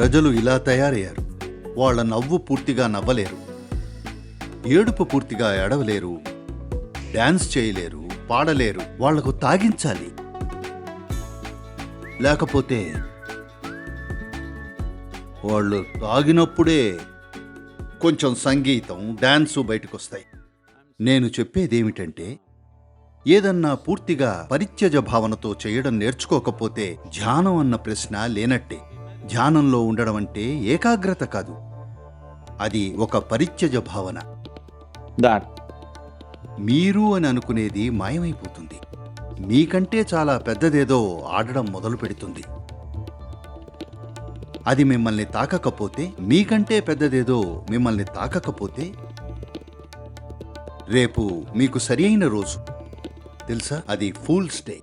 ప్రజలు ఇలా తయారయ్యారు. వాళ్ళ నవ్వు పూర్తిగా నవ్వలేరు. ఏడుపు పూర్తిగా ఎడవలేరు డ్యాన్స్ చేయలేరు పాడలేరు. వాళ్ళకు తాగించాలి. లేకపోతే వాళ్ళు తాగినప్పుడే కొంచెం సంగీతం డ్యాన్సు బయటకొస్తాయి. నేను చెప్పేదేమిటంటే ఏదన్నా పూర్తిగా పరిత్యజ భావనతో చేయడం నేర్చుకోకపోతే ధ్యానం అన్న ప్రశ్న లేనట్టే. ధ్యానంలో ఉండడం అంటే ఏకాగ్రత కాదు. అది ఒక పరిత్యజ భావన. మీరు అని అనుకునేది మాయమైపోతుంది. మీకంటే చాలా పెద్దదేదో ఆడడం మొదలు పెడుతుంది. అది మిమ్మల్ని తాకకపోతే మీకంటే పెద్దదేదో మిమ్మల్ని తాకకపోతే రేపు మీకు సరి అయిన రోజు. తెలుసా? అది ఫూల్ స్టే